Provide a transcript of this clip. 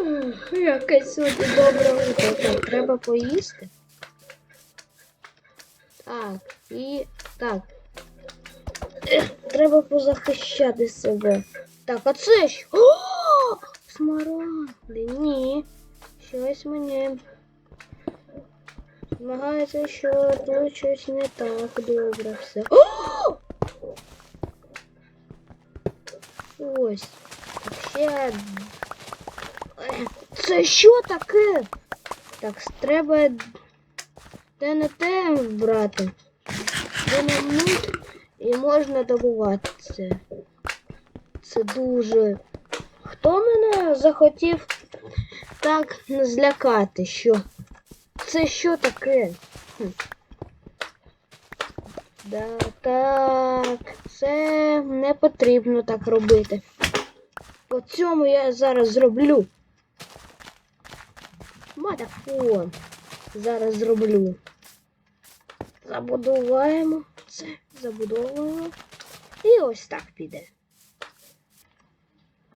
Ух, Яке сьогодні добре. Так, треба поїсти. Так, і так. Треба позахищати себе. Так, а це що? О! Смарагди, ні. Щось мені. Змагається, що тут щось не так добре все. О! Ось. Ще. Це що таке? Так, треба ТНТ брати. Динамит і можна добувати це. Це дуже. Хто мене захотів так злякати? Що? Це що таке? Да, так, це не потрібно так робити. По цьому я зараз зроблю. Мадафон. Зараз зроблю. Забудуваємо це, забудовуємо. І ось так піде.